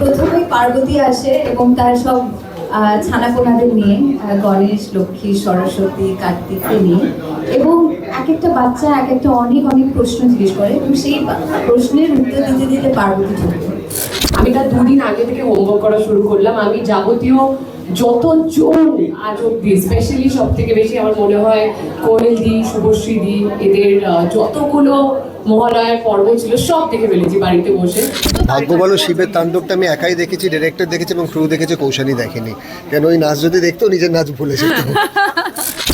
প্রথমেই পার্বতী আসে এবং তার সব ছানাপোনাদের নিয়ে গণেশ, লক্ষ্মী, সরস্বতী, কার্তিককে নিয়ে। এবং এক একটা বাচ্চা এক একটা অনেক অনেক প্রশ্ন জিজ্ঞেস করে এবং সেই প্রশ্নের উত্তর দিতে দিতে পার্বতী ঢুকে আমি তার দুদিন আগে থেকে হোমওয়ার্ক করা শুরু করলাম। আমি যাবতীয় যত যতজন আজ অব্দি স্পেশালি সব থেকে বেশি আমার মনে হয় কোয়েল দি, শুভশ্রী দি, এদের যতগুলো মহালয়ার পর্ব ছিল সব দেখে ফেলেছি বাড়িতে বসে। ভাগ্য ভালো শিবের তাণ্ডবটা আমি একাই দেখেছি ডিরেক্টর দেখেছি এবং ক্রু দেখেছে কৌশানি দেখেনি। কেন ওই নাচ যদি দেখতো নিজের নাচ ভুলে যেত।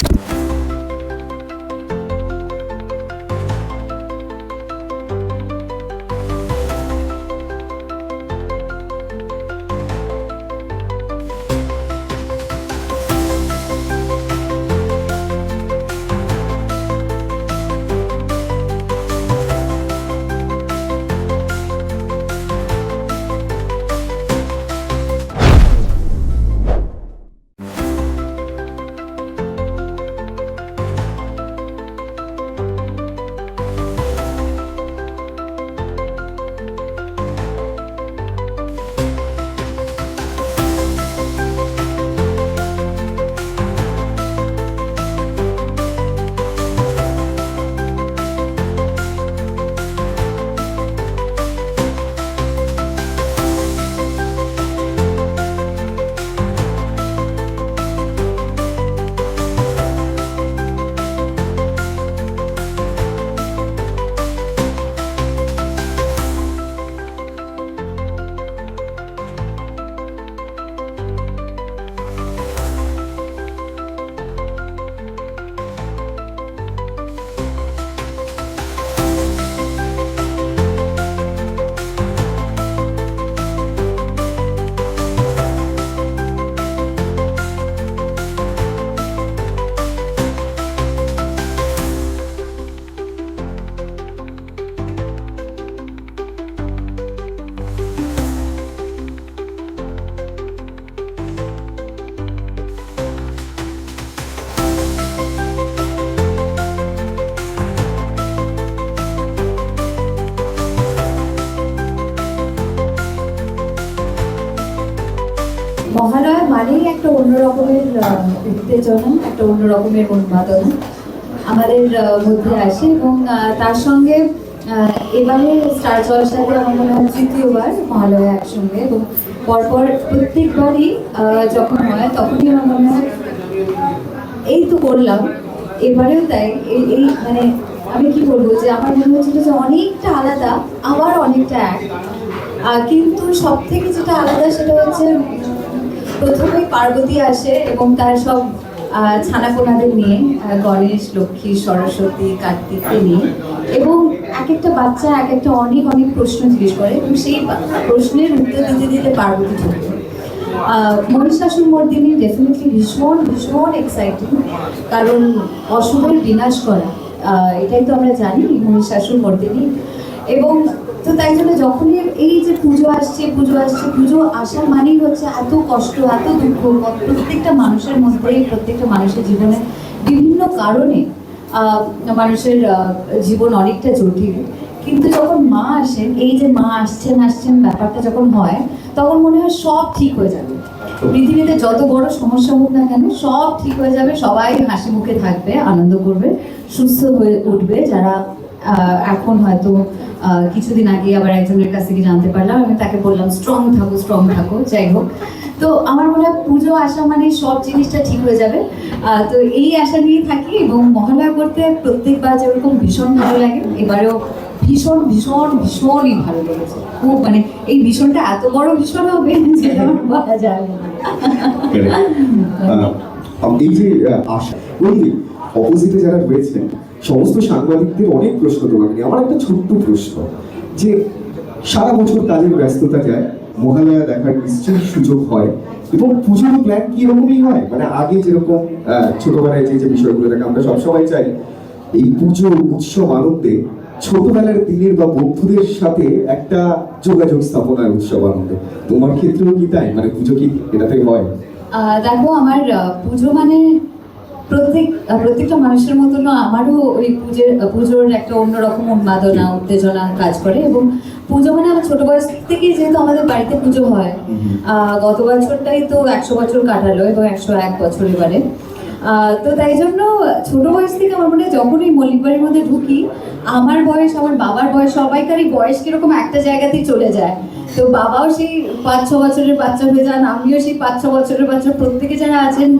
একটা অন্য রকমের উত্তেজনা, একটা অন্য রকমের উন্মাদনা আমাদের মধ্যে আসে এবং তার সঙ্গে এবারে স্টার জলসাতে আমার মনে হয় তৃতীয়বার মহালয়া একসঙ্গে এবং পরপর প্রত্যেকবারই যখন হয় তখনই আমার মনে হয় এই তো করলাম, এবারেও তাই, এই মানে আমি কি বলব যে আমার মনে হচ্ছিল যে অনেকটা আলাদা, আবার অনেকটা এক। কিন্তু সব থেকে যেটা আলাদা সেটা হচ্ছে উম, প্রথমেই পার্বতী আসে এবং তার সব ছানাপোনাদের নিয়ে গণেশ লক্ষ্মী সরস্বতী কার্তিককে নিয়ে। এবং এক একটা বাচ্চা এক একটা অনেক অনেক প্রশ্ন জিজ্ঞেস করে এবং সেই প্রশ্নের উত্তর দিতে দিতে পার্বতী ঢুকে আহ, মহিষাসুর মর্দিনী ডেফিনেটলি ভীষণ ভীষণ এক্সাইটিং কারণ অশুভের বিনাশ করা এটাই তো আমরা জানি মহিষাসুর মর্দিনী। এবং তো তাই জন্য যখনই এই যে পুজো আসছে পুজো আসছে, পুজো আসার মানেই হচ্ছে এত কষ্ট, এত দুঃখ। প্রত্যেকটা মানুষের মধ্যে, প্রত্যেকটা মানুষের জীবনে বিভিন্ন কারণে মানুষের জীবন অনেকটা জটিল। কিন্তু যখন মা আসেন, এই যে মা আসছেন আসছেন ব্যাপারটা যখন হয়, তখন মনে হয় সব ঠিক হয়ে যাবে। পৃথিবীতে যত বড় সমস্যা হোক না কেন, সব ঠিক হয়ে যাবে, সবাই হাসি মুখে থাকবে, আনন্দ করবে, সুস্থ হয়ে উঠবে। যারা এখন হয়তো কিছুদিন আগে আবার একজনের কাছ থেকে জানতে পারলাম আমি তাকে বললাম স্ট্রং থাকো স্ট্রং থাকো যাই হোক। তো আমার মনে হয় পুজো আসা মানে সব জিনিসটা ঠিক হয়ে যাবে। তো এই আশা নিয়ে থাকি এবং মহালয়া করতে প্রত্যেকবার যেরকম ভীষণ ভালো লাগে এবারেও ভীষণ ভীষণ ভীষণই ভালো লেগেছে। খুব মানে এই ভীষণটা এত বড় ভীষণ হবে যে বলা যায় এই যে আশা অপোজিটে যারা রয়েছেন সমস্ত সাংবাদিকদের অনেক প্রশ্ন তোমাকে আমার একটা ছোট্ট প্রশ্ন, যে সারা বছর কাজের ব্যস্ততা যায়, মহালয়া দেখার নিশ্চয়ই সুযোগ হয়, এবং পুজোর প্ল্যান রকমই হয়? মানে আগে যেরকম ছোটবেলায় যে যে বিষয়গুলো থাকে, আমরা সবসময় চাই, এই পুজো উৎসব আনন্দে ছোটবেলার দিনের বা বন্ধুদের সাথে একটা যোগাযোগ স্থাপনার উৎসব আনন্দে। তোমার ক্ষেত্রেও কি তাই? মানে পুজো কি এটাতে হয়? দেখো, আমার পুজো মানে প্রত্যেক প্রত্যেকটা মানুষের মতন আমারও ওই পুজোর পুজোর একটা অন্যরকম উন্মাদনা উত্তেজনা কাজ করে এবং পুজো মানে আমার ছোট বয়স থেকেই যেহেতু আমাদের বাড়িতে পুজো হয় আহ, গত বছরটাই তো একশো বছর কাটালো এবং একশো এক বছর এবারে। তো তাই জন্য ছোট বয়স থেকে আমার মনে হয় যখনই মল্লিকবাড়ির মল্লিক বাড়ির মধ্যে ঢুকি, আমার বয়স, আমার বাবার বয়স, সবাইকারই বয়স কীরকম একটা জায়গাতেই চলে যায়। তো বাবাও সেই পাঁচ, ছ বছরের বাচ্চা হয়ে যান, আমিও সেই পাঁচ, ছ বছরের বাচ্চা। প্রত্যেকে যারা আছেন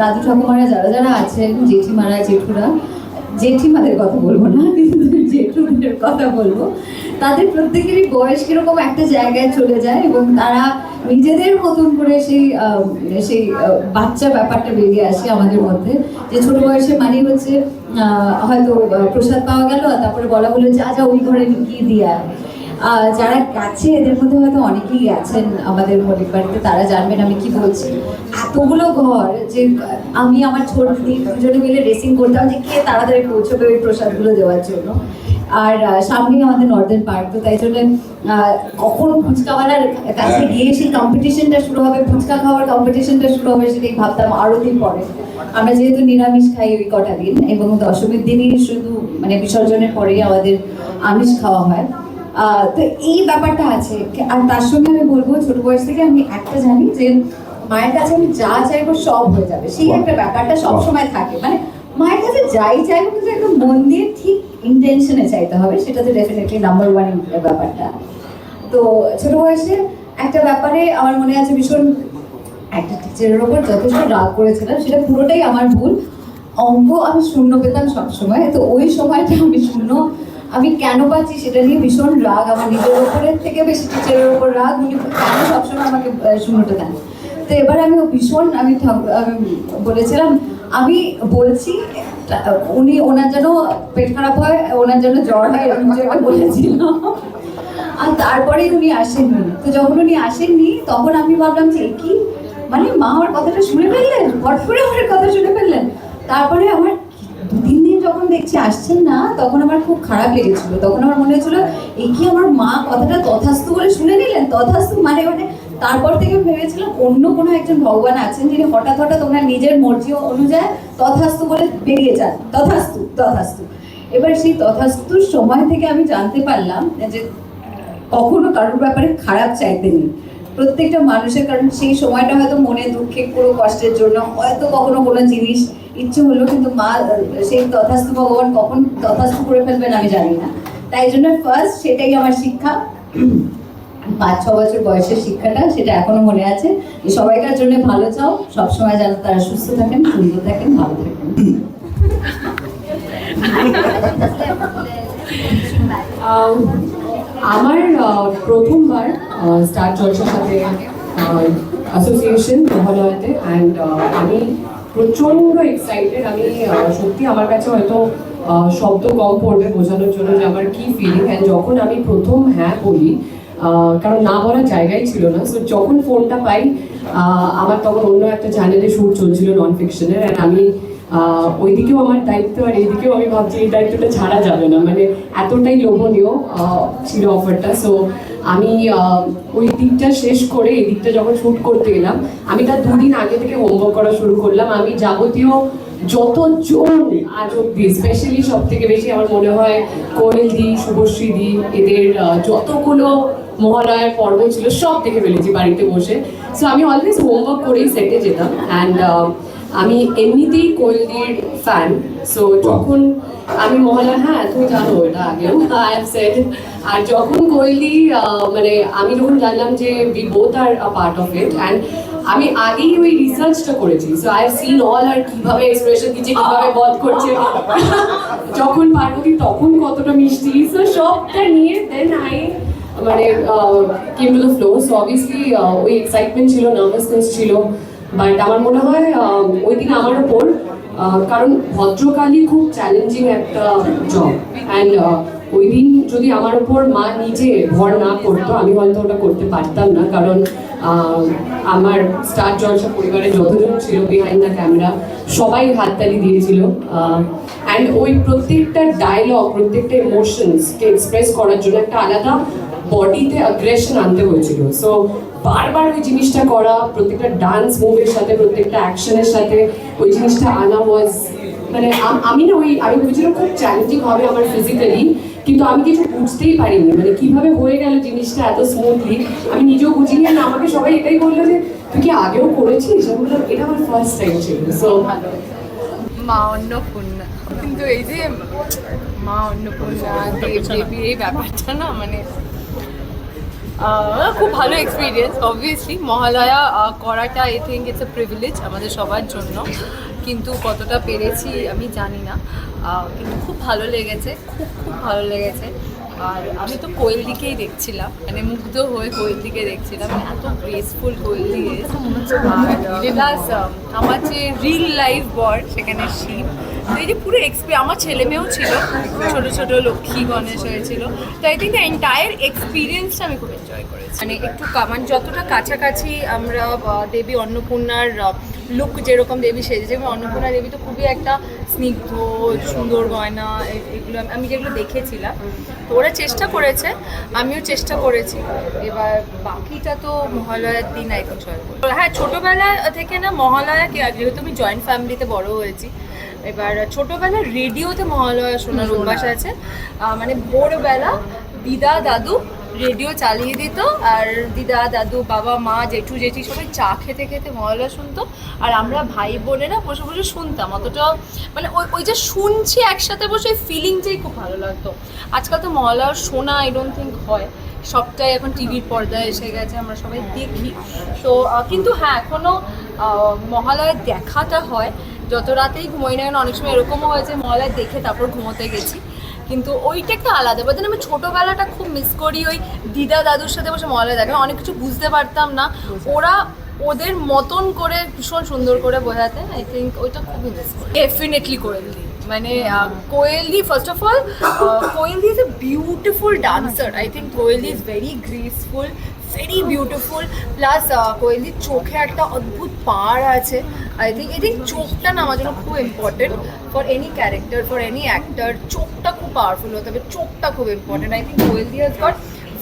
দাদু ঠাকুমারা, যারা যারা আছেন, জেঠিমারা, জেঠুরা জেঠিমাদের কথা বলব না, কিন্তু জেঠুদের কথা বলব তাদের প্রত্যেকেরই বয়স কীরকম একটা জায়গায় চলে যায় এবং তারা নিজেদের মতন করে সেই সেই বাচ্চা ব্যাপারটা বেরিয়ে আসে আমাদের মধ্যে যে ছোট বয়সে মানে হচ্ছে হয়তো প্রসাদ পাওয়া গেল তারপরে বলা হলো যা যা ওই ঘরে গিয়ে দিয়ে আয়। যারা গেছে এদের মধ্যে হয়তো অনেকেই আছেন আমাদের মল্লিক বাড়িতে তারা জানবেন আমি কি বলছি। এতগুলো ঘর যে আমি আমার ছোট দুজনে মিলে রেসিং করতাম যে কে তাড়াতাড়ি পৌঁছবে ওই প্রসাদগুলো দেওয়ার জন্য। আর সামনেই আমাদের নর্দার্ন পার্ক তো তাই জন্য কখন ফুচকাওয়ালার কাছে গিয়ে সেই কম্পিটিশনটা শুরু হবে ফুচকা খাওয়ার কম্পিটিশনটা শুরু হবে সেটাই ভাবতাম আরও দিন পরে। আমরা যেহেতু নিরামিষ খাই ওই কটা দিন এবং দশমীর দিনই শুধু মানে বিসর্জনের পরেই আমাদের আমিষ খাওয়া হয়। তো এই ব্যাপারটা আছে। আর তার সঙ্গে আমি বলব ছোট বয়স থেকে আমি একটা জানি যে মায়ের কাছে আমি যা চাইব সব হয়ে যাবে। সেই একটা ব্যাপারটা সব সময় থাকে। মানে মায়ের কাছে যাই চাইব কিন্তু একদম মন দিয়ে ঠিক ইন্টেনশনে চাইতে হবে। সেটা তো ডেফিনেটলি নাম্বার ওয়ান ব্যাপারটা। তো ছোট বয়সে একটা ব্যাপারে আমার মনে আছে ভীষণ একটা টিচারের ওপর যথেষ্ট রাগ করেছিলাম। সেটা পুরোটাই আমার ভুল। অঙ্ক আমি শূন্য পেতাম সবসময়। তো ওই সময়টা আমি শূন্য আমি কেন পাচ্ছি সেটা নিয়ে ভীষণ রাগ, আমার নিজের ওপরের থেকে বেশি টিচারের ওপর রাগ, উনি কেন সবসময় আমাকে শূন্যটা দেন? তো এবার আমি ভীষণ, আমি বলেছিলাম, আমি বলছি, উনি ওনার যেন পেট খারাপ হয়, ওনার যেন জ্বর হয়, এরকম একটা বলেছিলাম আর তারপরে উনি আসেননি। তো যখন উনি আসেননি, তখন আমি ভাবলাম যে কি? মানে মা আমার কথাটা শুনে ফেললেন? করে আমার কথা শুনে ফেললেন? তারপরে আমার দেখছি আসছেন না, তখন আমার খুব খারাপ লেগেছিল। তখন আমার মনে হয়েছিল, এ কি আমার মা কথাটা তথাস্তু বলে শুনে নিলেন? তথাস্তু মানে মানে? তারপর থেকে ভেবেছিলাম অন্য কোনো একজন ভগবান আছেন যিনি হঠাৎ হঠাৎ ওনার নিজের মর্জি অনুযায়ী তথাস্তু বলে বেরিয়ে যান। তথাস্তু তথাস্তু। এবার সেই তথাস্তুর সময় থেকে আমি জানতে পারলাম যে, কখনো কারোর ব্যাপারে খারাপ চাইতে নেই। প্রত্যেকটা মানুষের কারণ সেই সময়টা হয়তো মনে, দুঃখে, কোনো কষ্টের জন্য, হয়তো কখনো কোনো জিনিস ইচ্ছে হলো কিন্তু মা, সেই তথাস্তু ভগবান কখন তথাস্তু করে ফেলবেন আমি জানি না। তাই জন্য ফার্স্ট সেটাই আমার শিক্ষা। পাঁচ, ছ বছর বয়সের শিক্ষাটা সেটা এখনও মনে আছে। সবাইকার জন্য ভালো চাও, সবসময় যেন তারা সুস্থ থাকেন, সুন্দর থাকেন, ভালো থাকেন। আমার প্রথমবার স্টার জলসার সাথে অ্যাসোসিয়েশন মহালয়াতে অ্যান্ড আমি প্রচণ্ড এক্সাইটেড আমি সত্যি আমার কাছে হয়তো শব্দ কম পড়বে বোঝানোর জন্য যে আমার কি ফিলিং অ্যান্ড যখন আমি প্রথম হ্যাঁ বলি কারণ না বলার জায়গাই ছিল না সো যখন ফোনটা পাই আমার তখন অন্য একটা চ্যানেলে শ্যুট চলছিল নন ফিকশনের অ্যান্ড আমি ওইদিকেও আমার দায়িত্ব আর এইদিকেও আমি ভাবছি এই দায়িত্বটা ছাড়া যাবে না মানে এতটাই লোভনীয় ছিল অফারটা সো আমি ওই দিকটা শেষ করে এই দিকটা যখন শ্যুট করতে এলাম, আমি তার দুদিন আগে থেকে হোমওয়ার্ক করা শুরু করলাম। আমি যাবতীয় যত যতজন আজ অব্দি স্পেশালি সব থেকে বেশি আমার মনে হয় কোয়েল দি শুভশ্রী দি, এদের যতগুলো মহালয়ার পর্ব ছিল সব দেখে ফেলেছি বাড়িতে বসে। সো আমি অলওয়েজ হোমওয়ার্ক করেই সেটে যেতাম। অ্যান্ড আমি এমনিতেই কোয়েলদির ফ্যান সো যখন আমি মহালয়া হ্যাঁ তুমি জানো এটা আগেও আই হ্যাভ সেড আর যখন কোয়েলি মানে আমি যখন জানলাম যে we both are a part of it and আমি আগেই ওই রিসার্চটা করেছি so I have seen all আর কীভাবে এক্সপ্রেশন দিচ্ছে কীভাবে বধ করছে। যখন পার্বতী তখন কতটা মিষ্টি সো সবটা নিয়ে দেন আই মানে came to the flow so obviously ওই এক্সাইটমেন্ট ছিল নার্ভাসনেস ছিল বাট আমার মনে হয় ওই দিন আমার ওপর কারণ ভদ্রকালী খুব চ্যালেঞ্জিং একটা জব অ্যান্ড ওই দিন যদি আমার ওপর মা নিজে ভর না করতো, আমি হয়তো ওটা করতে পারতাম না। কারণ আমার স্টার জলসা পরিবারে যতজন ছিল বিহাইন্ড দ্য ক্যামেরা সবাই হাততালি দিয়েছিল। অ্যান্ড ওই প্রত্যেকটা ডায়লগ প্রত্যেকটা ইমোশনসকে এক্সপ্রেস করার জন্য একটা আলাদা বডিতে অ্যাগ্রেশন আনতে হয়েছিল। সো বারবার ওই জিনিসটা করা, প্রত্যেকটা ডান্স মুভের সাথে, প্রত্যেকটা অ্যাকশনের সাথে, ওই জিনিসটা আনা ওয়াজ মানে আমি না ওই, আমি ভেবেছিলাম খুব চ্যালেঞ্জিং হবে আমার ফিজিক্যালি কিন্তু আমি কিছু বুঝতেই পারিনি। মানে কীভাবে হয়ে গেল জিনিসটা এত স্মুথলি আমি নিজেও বুঝিনি। আর আমাকে সবাই এটাই বলল যে, তুই কি আগেও করেছিস? আমি বললাম, এটা আমার ফার্স্ট টাইম ছিল। সো ভালো মা অন্নপূর্ণা। কিন্তু এই যে মা অন্নপূর্ণা দেব এই ব্যাপারটা না মানে খুব ভালো এক্সপিরিয়েন্স অবভিয়াসলি মহালয়া করাটা I think it's a privilege আমাদের সবার জন্য। কিন্তু কতটা পেরেছি আমি জানি না। কিন্তু খুব ভালো লেগেছে, খুব খুব ভালো লেগেছে। আর আমি তো কোয়েল দিকেই দেখছিলাম মানে মুগ্ধ হয়ে কোয়েল দিকে দেখছিলাম মানে এত গ্রেসফুল কোয়েল দিকে আর প্লাস আমার যে রিল লাইফ বর সেখানে শিব। তো এই যে পুরো এক্সপি আমার ছেলে মেয়েও ছিল ছোট ছোট লক্ষ্মী গণেশ হয়েছিল। তো আই থিঙ্ক এন্টায়ার এক্সপিরিয়েন্সটা আমি খুব এনজয় করেছি। মানে একটু কা- মানে যতটা কাছাকাছি আমরা দেবী অন্নপূর্ণার লুক যেরকম দেবী সেজেছে এবং অন্নপূর্ণা দেবী তো খুবই একটা স্নিগ্ধ সুন্দর গয়না এ- এগুলো আমি- যেগুলো দেখেছিলাম তো ওরা চেষ্টা করেছে আমিও চেষ্টা করেছি। এবার বাকিটা তো মহালয়ার দিন আই থিঙ্ক হ্যাঁ ছোটোবেলা থেকে না মহালয়া কি যেহেতু আমি জয়েন্ট ফ্যামিলিতে বড় হয়েছি এবার ছোটোবেলা রেডিওতে মহালয়া শোনার অভ্যাস আছে। মানে ভোরবেলা দিদা দাদু রেডিও চালিয়ে দিত আর দিদা, দাদু, বাবা, মা, জেঠু, জেঠি সবাই চা খেতে খেতে মহালয়া শুনতো। আর আমরা ভাই বোনেরা বসে বসে শুনতাম। অতটা মানে ওই ওই যে শুনছি একসাথে বসে ফিলিংটাই খুব ভালো লাগতো। আজকাল তো মহালয়া শোনা আই ডোন্ট থিঙ্ক হয়। সবটাই এখন টিভির পর্দায় এসে গেছে, আমরা সবাই দেখি। তো কিন্তু হ্যাঁ এখনও মহালয়া দেখাটা হয়। যত রাতেই ঘুমোই না অনেক সময় এরকমও হয়েছে মহালয়া দেখে তারপর ঘুমোতে গেছি। কিন্তু ওইটা একটা আলাদা। বাট আমি ছোটোবেলাটা খুব মিস করি ওই দিদা দাদুর সাথে বসে মহালয়া দেখে। অনেক কিছু বুঝতে পারতাম না। ওরা ওদের মতন করে ভীষণ সুন্দর করে বোঝাতেন। আই থিঙ্ক ওইটা খুবই মিস করি। ডেফিনেটলি করে দি মানে আহ, কোয়েল দি first of all Koel the is a beautiful dancer I think Koel the is very graceful very beautiful plus কোয়েলির চোখে একটা অদ্ভুত পাওয়ার আছে। আই থিঙ্ক এই থিঙ্ক চোখটা না আমার জন্য খুব important for any character for any actor চোখটা খুব পাওয়ারফুল হতে হবে চোখটা খুব important I think Koel the has got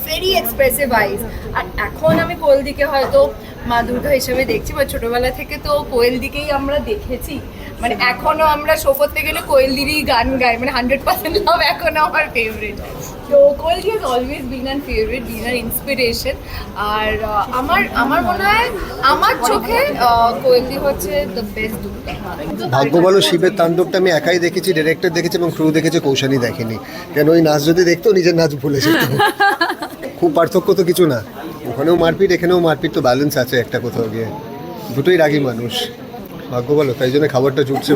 very expressive eyes আর এখন আমি কোয়েল দিকে হয়তো মা দুর্গা হিসেবে দেখছি বা ছোটোবেলা থেকে তো কোয়েল দিকেই আমরা দেখেছি। মানে এখনও আমরা শো করতে গেলে কোয়েল দিরই গান গাই মানে হান্ড্রেড পার্সেন্ট লাভ এখনও আমার ফেভারিট তো কোয়েল দি always been an favourite been an inspiration আর আমার আমার মনে হয় আমার চোখে আহ, কোয়েল দি হচ্ছে দ্য বেস্ট ভাগ্য বলো শিবের তাণ্ডবটা আমি একাই দেখেছি ডিরেক্টর দেখেছি এবং ক্রু দেখেছে কৌশানি দেখেনি। কেন ওই নাচ যদি দেখতো নিজের নাচ ভুলে যেত। খুব পার্থক্য তো কিছু না। ওখানেও মারপিট এখানেও মারপিট তো ব্যালেন্স আছে একটা কোথাও গিয়ে। দুটোই রাগী মানুষ। ভাগ্য বলো তাই জন্য খাবারটা জুটছে।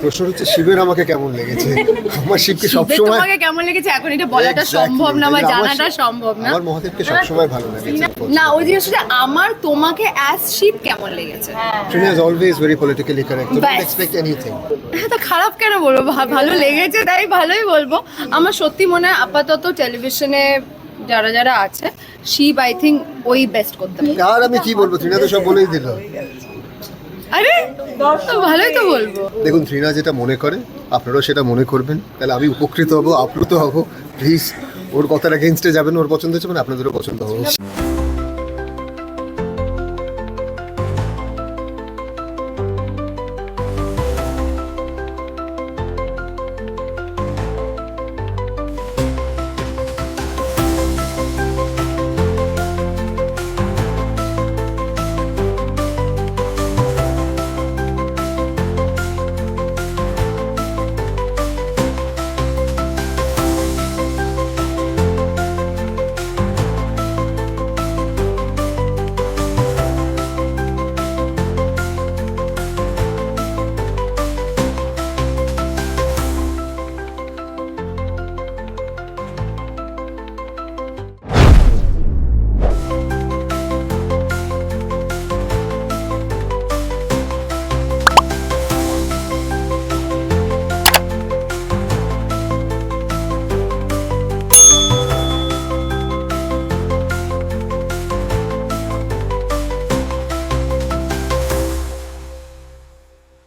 প্রশ্ন হচ্ছে শিবের আমাকে কেমন লেগেছে? আমার শিবকে সবসময় তোমাকে কেমন লেগেছে? এখন এটা বলাটা সম্ভব না বা আমার জানাটা সম্ভব না। আমার মহাদেবকে সবসময় ভালো লেগেছে না ওই জিনিসটা আমার তোমাকে অ্যাজ শিব কেমন লেগেছে? Trina is always very politically correct. So don't ব্যাস। expect হ্যাঁ তো খারাপ কেন বলব? ভা- ভালো লেগেছে তাই ভালোই বলব। আমার সত্যি মনে হয় আপাতত টেলিভিশনে যারা যারা আছে শিব আই থিঙ্ক ওই বেস্ট করতে পারে। আর আমি কি বলব? ত্রিনা তো সব বলেই দিল। আরে, ভালোই তো বলব। দেখুন, ত্রিনা যেটা মনে করে, আপনারাও সেটা মনে করবেন। তাহলে আমি উপকৃত হব, আপ্লুত হব। প্লিজ ওর কথার এগেনস্টে যাবেন, ওর পছন্দ হচ্ছে মানে আপনাদেরও পছন্দ হবে